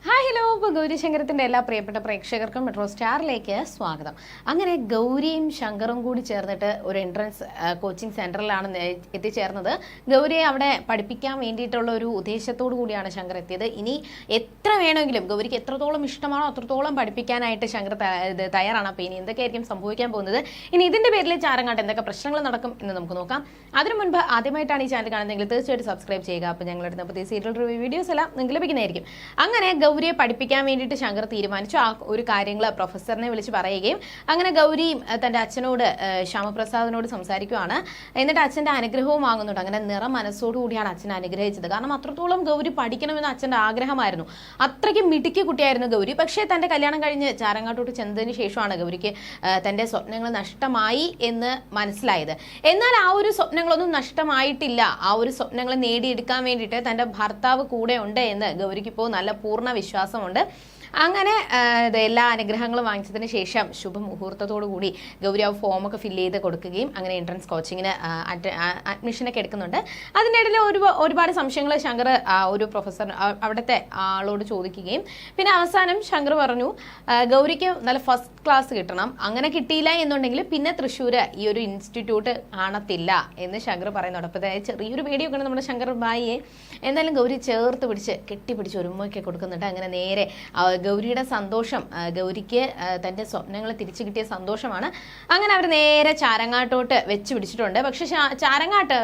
嗨 hi hello ഗൗരിശങ്കരത്തിന്റെ എല്ലാ പ്രിയപ്പെട്ട പ്രേക്ഷകർക്കും മെട്രോ സ്റ്റാറിലേക്ക് സ്വാഗതം. അങ്ങനെ ഗൗരിയും ശങ്കറും കൂടി ചേർന്നിട്ട് ഒരു എൻട്രൻസ് കോച്ചിങ് സെന്ററിലാണ് എത്തിച്ചേർന്നത്. ഗൗരിയെ അവിടെ പഠിപ്പിക്കാൻ വേണ്ടിയിട്ടുള്ള ഒരു ഉദ്ദേശത്തോടു കൂടിയാണ് ശങ്കർ എത്തിയത്. ഇനി എത്ര വേണമെങ്കിലും ഗൗരിക്ക് എത്രത്തോളം ഇഷ്ടമാണോ അത്രത്തോളം പഠിപ്പിക്കാനായിട്ട് ശങ്കർ തയ്യാറാണ്. അപ്പോൾ ഇനി എന്തൊക്കെയായിരിക്കും സംഭവിക്കാൻ പോകുന്നത്? ഇനി ഇതിന്റെ പേരിൽ ചാരങ്ങാട്ട് എന്തൊക്കെ പ്രശ്നങ്ങൾ നടക്കും എന്ന് നമുക്ക് നോക്കാം. അതിനു മുൻപ് ആദ്യമായിട്ടാണ് ഈ ചാനൽ കാണുന്നതെങ്കിൽ തീർച്ചയായിട്ടും സബ്സ്ക്രൈബ് ചെയ്യുക. അപ്പോൾ ഞങ്ങളുടെ പുതിയ സീരിയൽ റിവ്യൂ വീഡിയോസ് എല്ലാം നിങ്ങൾക്ക് ലഭിക്കുന്നതായിരിക്കും. അങ്ങനെ ഗൗരിയെ പഠിപ്പിക്കാൻ വേണ്ടിയിട്ട് ശങ്കർ തീരുമാനിച്ചു. ആ ഒരു കാര്യങ്ങൾ പ്രൊഫസറിനെ വിളിച്ച് പറയുകയും അങ്ങനെ ഗൗരിയും തന്റെ അച്ഛനോട് ശ്യാമപ്രസാദിനോട് സംസാരിക്കുവാണ്. എന്നിട്ട് അച്ഛന്റെ അനുഗ്രഹവും വാങ്ങുന്നുണ്ട്. അങ്ങനെ നിറ മനസ്സോടുകൂടിയാണ് അച്ഛൻ അനുഗ്രഹിച്ചത്. കാരണം അത്രത്തോളം ഗൗരി പഠിക്കണമെന്ന് അച്ഛന്റെ ആഗ്രഹമായിരുന്നു. അത്രയ്ക്ക് മിടുക്കി കുട്ടിയായിരുന്നു ഗൗരി. പക്ഷേ തന്റെ കല്യാണം കഴിഞ്ഞ് ചാരങ്ങാട്ടോട്ട് ചെന്നതിന് ശേഷമാണ് ഗൗരിക്ക് തന്റെ സ്വപ്നങ്ങൾ നഷ്ടമായി എന്ന് മനസ്സിലായത്. എന്നാൽ ആ ഒരു സ്വപ്നങ്ങളൊന്നും നഷ്ടമായിട്ടില്ല. ആ ഒരു സ്വപ്നങ്ങൾ നേടിയെടുക്കാൻ വേണ്ടിയിട്ട് തന്റെ ഭർത്താവ് കൂടെ ഉണ്ട് എന്ന് ഗൗരിക്ക് ഇപ്പോൾ നല്ല പൂർണ വിശ്വാസമുണ്ട് അങ്ങനെ എല്ലാ അനുഗ്രഹങ്ങളും വാങ്ങിച്ചതിന് ശേഷം ശുഭമുഹൂർത്തത്തോടു കൂടി ഗൗരി ആ ഫോമൊക്കെ ഫില്ല് ചെയ്ത് കൊടുക്കുകയും അങ്ങനെ എൻട്രൻസ് കോച്ചിങ്ങിന് അഡ്മിഷനൊക്കെ എടുക്കുന്നുണ്ട്. അതിനിടയിൽ ഒരു ഒരുപാട് സംശയങ്ങൾ ശങ്കർ ഒരു പ്രൊഫസർ അവിടുത്തെ ആളോട് ചോദിക്കുകയും പിന്നെ അവസാനം ശങ്കർ പറഞ്ഞു ഗൗരിക്ക് നല്ല ഫസ്റ്റ് ക്ലാസ് കിട്ടണം. അങ്ങനെ കിട്ടിയില്ല എന്നുണ്ടെങ്കിൽ പിന്നെ തൃശ്ശൂർ ഈ ഒരു ഇൻസ്റ്റിറ്റ്യൂട്ട് കാണത്തില്ല എന്ന് ശങ്കർ പറയുന്നുണ്ട്. അപ്പോൾ ചെറിയൊരു പേടിയൊക്കെയാണ് നമ്മുടെ ശങ്കർ ബായിയെ എന്തായാലും ഗൗരി ചേർത്ത് പിടിച്ച് കെട്ടിപ്പിടിച്ച് ഒരുമയൊക്കെ കൊടുക്കുന്നുണ്ട്. അങ്ങനെ നേരെ ഗൗരിയുടെ സന്തോഷം ഗൗരിക്ക് തന്റെ സ്വപ്നങ്ങൾ തിരിച്ചു കിട്ടിയ സന്തോഷമാണ്. അങ്ങനെ അവർ നേരെ ചാരങ്ങാട്ടോട്ട് വെച്ച് പിടിച്ചിട്ടുണ്ട്. പക്ഷെ ചാരങ്ങാട്ട്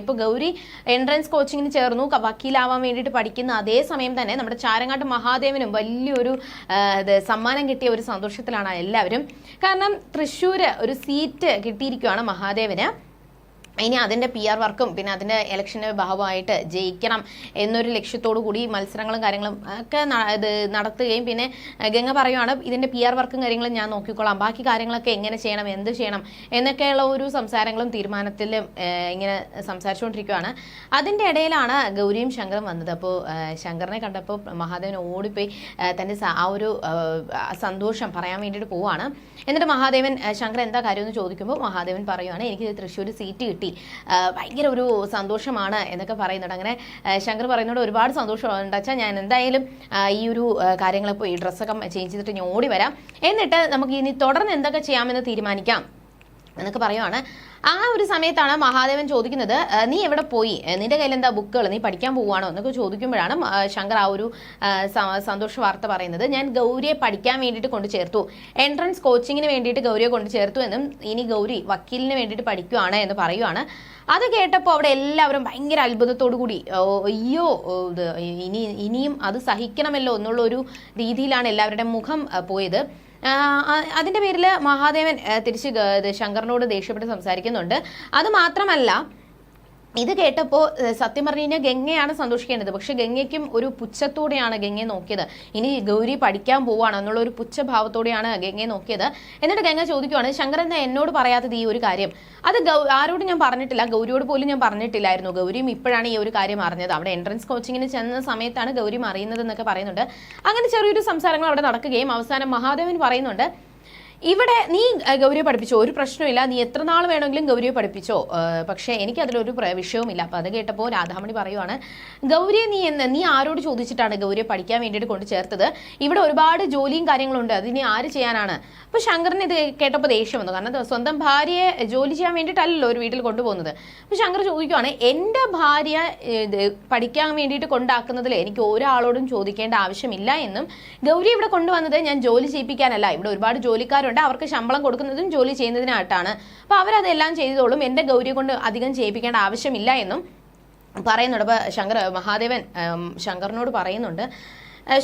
ഇപ്പോൾ ഗൗരി എൻട്രൻസ് കോച്ചിങ്ങിന് ചേർന്നു. വക്കീലാവാൻ വേണ്ടിയിട്ട് പഠിക്കുന്ന അതേ സമയം തന്നെ നമ്മുടെ ചാരങ്ങാട്ട് മഹാദേവനും വലിയൊരു സമ്മാനം കിട്ടിയ ഒരു സന്തോഷത്തിലാണ് എല്ലാവരും. കാരണം തൃശ്ശൂർ ഒരു സീറ്റ് കിട്ടിയിരിക്കുകയാണ് മഹാദേവന്. ഇനി അതിന്റെ പി ആർ വർക്കും പിന്നെ അതിന്റെ ഇലക്ഷന്റെ ഭാഗമായിട്ട് ജയിക്കണം എന്നൊരു ലക്ഷ്യത്തോടു കൂടി മത്സരങ്ങളും കാര്യങ്ങളും ഒക്കെ ഇത് നടത്തുകയും പിന്നെ ഗംഗ പറയുവാണ് ഇതിന്റെ പി ആർ വർക്കും കാര്യങ്ങളും ഞാൻ നോക്കിക്കോളാം. ബാക്കി കാര്യങ്ങളൊക്കെ എങ്ങനെ ചെയ്യണം എന്ത് ചെയ്യണം എന്നൊക്കെയുള്ള ഒരു സംസാരങ്ങളും തീരുമാനത്തിലും ഇങ്ങനെ സംസാരിച്ചുകൊണ്ടിരിക്കുകയാണ് അതിന്റെ ഇടയിലാണ് ഗൗരിയും ശങ്കറും വന്നത്. അപ്പോൾ ശങ്കറിനെ കണ്ടപ്പോൾ മഹാദേവൻ ഓടിപ്പോയി തന്റെ ആ ഒരു സന്തോഷം പറയാൻ വേണ്ടിയിട്ട് പോവാണ്. എന്നിട്ട് മഹാദേവൻ ശങ്കർ എന്താ കാര്യമെന്ന് ചോദിക്കുമ്പോൾ മഹാദേവൻ പറയുവാണ് എനിക്ക് തൃശ്ശൂർ സീറ്റ് കിട്ടി ആ, ഭയങ്കര ഒരു സന്തോഷമാണ് എന്നൊക്കെ പറയുന്നുണ്ട്. അങ്ങനെ ശങ്കർ പറയുന്നോട് ഒരുപാട് സന്തോഷമുണ്ട്. അച്ഛാ ഞാൻ എന്തായാലും ഈ ഒരു കാര്യങ്ങളെ പോയി ഡ്രസ്സൊക്കെ ചേഞ്ച് ചെയ്തിട്ട് ഞാൻ ഓടി വരാം. എന്നിട്ട് നമുക്ക് ഇനി തുടർന്ന് എന്തൊക്കെ ചെയ്യാമെന്ന് തീരുമാനിക്കാം? എന്നൊക്കെ പറയുവാണ്. ആ ഒരു സമയത്താണ് മഹാദേവൻ ചോദിക്കുന്നത് നീ എവിടെ പോയി? നിന്റെ കയ്യിൽ എന്താ ബുക്കുകൾ നീ പഠിക്കാൻ പോവുകയാണോ എന്നൊക്കെ ചോദിക്കുമ്പോഴാണ് ശങ്കർ ആ ഒരു സന്തോഷ വാർത്ത പറയുന്നത്. ഞാൻ ഗൗരിയെ പഠിക്കാൻ വേണ്ടിയിട്ട് കൊണ്ട് ചേർത്തു. എൻട്രൻസ് കോച്ചിങ്ങിന് വേണ്ടിയിട്ട് ഗൗരിയെ കൊണ്ട് ചേർത്തു എന്നും ഇനി ഗൗരി വക്കീലിന് വേണ്ടിയിട്ട് പഠിക്കുവാണ് എന്ന് പറയുവാണ്. അത് കേട്ടപ്പോൾ അവിടെ എല്ലാവരും ഭയങ്കര അത്ഭുതത്തോടു കൂടി അയ്യോ ഇത് ഇനി ഇനിയും അത് സഹിക്കണമല്ലോ എന്നുള്ള ഒരു രീതിയിലാണ് എല്ലാവരുടെ മുഖം പോയത്. അതിന്റെ പേരിൽ മഹാദേവൻ തിരിച്ച് ശങ്കറിനോട് ദേഷ്യപ്പെട്ട് സംസാരിക്കുന്നുണ്ട്. അത് മാത്രമല്ല ഇത് കേട്ടപ്പോൾ സത്യം പറഞ്ഞു കഴിഞ്ഞാൽ ഗംഗയാണ് സന്തോഷിക്കേണ്ടത്. പക്ഷെ ഗംഗയ്ക്കും ഒരു പുച്ഛത്തോടെയാണ് ഗംഗയെ നോക്കിയത്. ഇനി ഗൗരി പഠിക്കാൻ പോവാണ് എന്നുള്ള ഒരു പുച്ഛഭാവത്തോടെയാണ് ഗംഗയെ നോക്കിയത്. എന്നിട്ട് ഗംഗ ചോദിക്കുവാണ് ശങ്കരൻ എന്താ എന്നോട് പറയാത്തത് ഈ ഒരു കാര്യം? അത് ആരോടും ഞാൻ പറഞ്ഞിട്ടില്ല. ഗൗരിയോട് പോലും ഞാൻ പറഞ്ഞിട്ടില്ലായിരുന്നു. ഗൗരിയും ഇപ്പോഴാണ് ഈ ഒരു കാര്യം അറിഞ്ഞത്. അവിടെ എൻട്രൻസ് കോച്ചിങ്ങിന് ചെന്ന സമയത്താണ് ഗൗരിയും അറിയുന്നത് എന്നൊക്കെ പറയുന്നുണ്ട്. അങ്ങനെ ചെറിയൊരു സംസാരങ്ങൾ അവിടെ നടക്കുകയും അവസാനം മഹാദേവൻ പറയുന്നുണ്ട് ഇവിടെ നീ ഗൗരിയെ പഠിപ്പിച്ചോ? ഒരു പ്രശ്നമില്ല. നീ എത്ര നാൾ വേണമെങ്കിലും ഗൗരിയെ പഠിപ്പിച്ചോ? പക്ഷേ എനിക്ക് അതിലൊരു വിഷയവുമില്ല അപ്പൊ അത് കേട്ടപ്പോൾ രാധാമണി പറയുവാണ് ഗൗരിയെ നീ എന്ന് നീ ആരോട് ചോദിച്ചിട്ടാണ് ഗൗരിയെ പഠിക്കാൻ വേണ്ടിയിട്ട് കൊണ്ട് ചേർത്തത്? ഇവിടെ ഒരുപാട് ജോലിയും കാര്യങ്ങളുണ്ട്. അതിനി ആര് ചെയ്യാനാണ്? അപ്പോൾ ശങ്കറിന് ഇത് കേട്ടപ്പോൾ ദേഷ്യം വന്നു. കാരണം സ്വന്തം ഭാര്യയെ ജോലി ചെയ്യാൻ വേണ്ടിയിട്ടല്ലല്ലോ ഒരു വീട്ടിൽ കൊണ്ടുപോകുന്നത്. അപ്പോൾ ശങ്കർ ചോദിക്കുവാണ് എന്റെ ഭാര്യ പഠിക്കാൻ വേണ്ടിയിട്ട് കൊണ്ടാക്കുന്നതിൽ എനിക്ക് ഒരാളോടും ചോദിക്കേണ്ട ആവശ്യമില്ല എന്നും. ഗൗരി ഇവിടെ കൊണ്ടുവന്നത് ഞാൻ ജോലി ചെയ്യിപ്പിക്കാനല്ല. ഇവിടെ ഒരുപാട് ജോലിക്കാരുണ്ട്. അവർക്ക് ശമ്പളം കൊടുക്കുന്നതും ജോലി ചെയ്യുന്നതിനായിട്ടാണ്. അപ്പോൾ അവരതെല്ലാം ചെയ്തോളും. എന്റെ ഗൗരിയെ കൊണ്ട് അധികം ചെയ്യിപ്പിക്കേണ്ട ആവശ്യമില്ല എന്നും പറയുന്നുണ്ട്. അപ്പൊ ശങ്കർ മഹാദേവൻ ശങ്കറിനോട് പറയുന്നുണ്ട്. "ഏഹ്,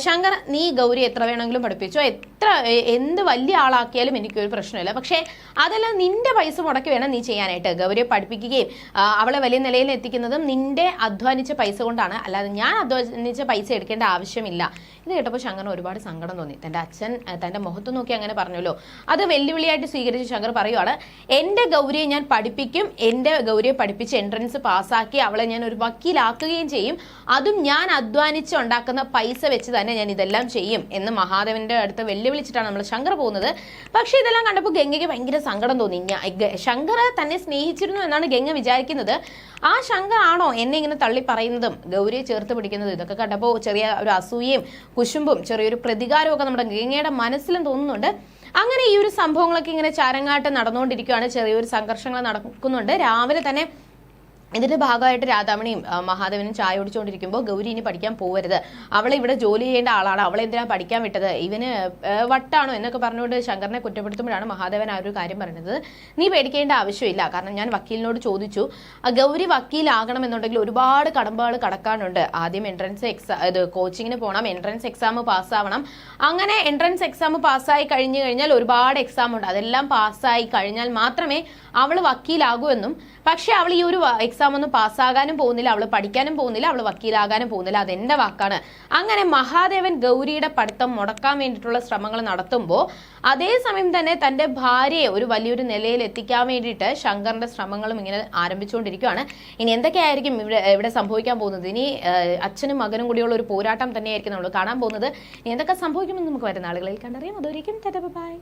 ശങ്കർ നീ ഗൗരി എത്ര വേണമെങ്കിലും പഠിപ്പിച്ചോ. എത്ര എന്ത് വലിയ ആളാക്കിയാലും എനിക്കൊരു പ്രശ്നമില്ല. പക്ഷേ അതെല്ലാം നിന്റെ പൈസ മുടക്കി വേണം നീ ചെയ്യാനായിട്ട്. ഗൗരിയെ പഠിപ്പിക്കുകയും അവളെ വലിയ നിലയിൽ എത്തിക്കുന്നതും നിന്റെ അധ്വാനിച്ച പൈസ കൊണ്ടാണ്. അല്ലാതെ ഞാൻ അധ്വാനിച്ച പൈസ എടുക്കേണ്ട ആവശ്യമില്ല. ഇത് കേട്ടപ്പോൾ ശങ്കറിന് ഒരുപാട് സങ്കടം തോന്നി. തന്റെ അച്ഛൻ തന്റെ മുഖത്ത് നോക്കി അങ്ങനെ പറഞ്ഞല്ലോ. അത് വെല്ലുവിളിയായിട്ട് സ്വീകരിച്ച് ശങ്കർ പറയുവാണ് എന്റെ ഗൗരിയെ ഞാൻ പഠിപ്പിക്കും. എന്റെ ഗൗരിയെ പഠിപ്പിച്ച് എൻട്രൻസ് പാസ്സാക്കി അവളെ ഞാൻ ഒരു വക്കീലാക്കുകയും ചെയ്യും. അതും ഞാൻ അധ്വാനിച്ച് ഉണ്ടാക്കുന്ന പൈസ വെച്ച് തന്നെ ഞാൻ ഇതെല്ലാം ചെയ്യും എന്ന് മഹാദേവന്റെ അടുത്ത് വെല്ലുവിളിച്ചിട്ടാണ് നമ്മൾ ശങ്കർ പോകുന്നത്. പക്ഷെ ഇതെല്ലാം കണ്ടപ്പോൾ ഗംഗയ്ക്ക് ഭയങ്കര സങ്കടം തോന്നി. ശങ്കർ തന്നെ സ്നേഹിച്ചിരുന്നു എന്നാണ് ഗംഗ വിചാരിക്കുന്നത്. ആ ശങ്കർ ആണോ എന്നെ ഇങ്ങനെ തള്ളി പറയുന്നതും ഗൗരിയെ ചേർത്ത് പിടിക്കുന്നതും ഇതൊക്കെ കണ്ടപ്പോൾ ചെറിയ ഒരു അസൂയയും കുശുമ്പും ചെറിയൊരു പ്രതികാരവും ഒക്കെ നമ്മുടെ ഗംഗയുടെ മനസ്സിലും തോന്നുന്നുണ്ട്. അങ്ങനെ ഈ ഒരു സംഭവങ്ങളൊക്കെ ഇങ്ങനെ ചാരങ്ങാട്ട് നടന്നുകൊണ്ടിരിക്കുകയാണ് ചെറിയൊരു സംഘർഷങ്ങൾ നടക്കുന്നുണ്ട്. രാവിലെ തന്നെ ഇതിന്റെ ഭാഗമായിട്ട് രാധാമണിയും മഹാദേവനും ചായ കുടിച്ചുകൊണ്ടിരിക്കുമ്പോൾ ഗൗരി ഇനി പഠിക്കാൻ പോവരുത്. അവളെ ഇവിടെ ജോലി ചെയ്യേണ്ട ആളാണ്. അവളെ എന്തിനാ പഠിക്കാൻ വിട്ടത്? ഇവന് വട്ടാണോ എന്നൊക്കെ പറഞ്ഞുകൊണ്ട് ശങ്കറിനെ കുറ്റപ്പെടുത്തുമ്പോഴാണ് മഹാദേവൻ ആ ഒരു കാര്യം പറയുന്നത്. നീ പേടിക്കേണ്ട ആവശ്യമില്ല. കാരണം ഞാൻ വക്കീലിനോട് ചോദിച്ചു. ഗൗരി ഗൗരി വക്കീലാകണമെന്നുണ്ടെങ്കിൽ ഒരുപാട് കടമ്പകൾ കടക്കാനുണ്ട്. ആദ്യം എൻട്രൻസ് എക്സാം ഇത് കോച്ചിങ്ങിന് പോകണം എൻട്രൻസ് എക്സാം പാസ്സാവണം. അങ്ങനെ എൻട്രൻസ് എക്സാം പാസ്സായി കഴിഞ്ഞു കഴിഞ്ഞാൽ ഒരുപാട് എക്സാം ഉണ്ട്. അതെല്ലാം പാസ്സായി കഴിഞ്ഞാൽ മാത്രമേ അവൾ വക്കീലാകൂ എന്നും. പക്ഷെ അവൾ ഈ ഒരു എക്സാം ഒന്നും പാസ്സാകാനും പോകുന്നില്ല അവൾ പഠിക്കാനും പോകുന്നില്ല അവൾ വക്കീലാകാനും പോകുന്നില്ല. അതെന്റെ വാക്കാണ്. അങ്ങനെ മഹാദേവൻ ഗൗരിയുടെ പഠിത്തം മുടക്കാൻ വേണ്ടിയിട്ടുള്ള ശ്രമങ്ങൾ നടത്തുമ്പോൾ അതേസമയം തന്നെ തന്റെ ഭാര്യയെ ഒരു വലിയൊരു നിലയിൽ എത്തിക്കാൻ വേണ്ടിയിട്ട് ശങ്കറിന്റെ ശ്രമങ്ങളും ഇങ്ങനെ ആരംഭിച്ചുകൊണ്ടിരിക്കുകയാണ് ഇനി എന്തൊക്കെയായിരിക്കും ഇവിടെ ഇവിടെ സംഭവിക്കാൻ പോകുന്നത്? ഇനി അച്ഛനും മകനും കൂടിയുള്ള ഒരു പോരാട്ടം തന്നെയായിരിക്കും നമ്മൾ കാണാൻ പോകുന്നത്. ഇനി എന്തൊക്കെ സംഭവിക്കുമെന്ന് നമുക്ക് വരുന്ന ആളുകളിൽ കണ്ടറിയാം. അതൊരിക്കും ബൈ.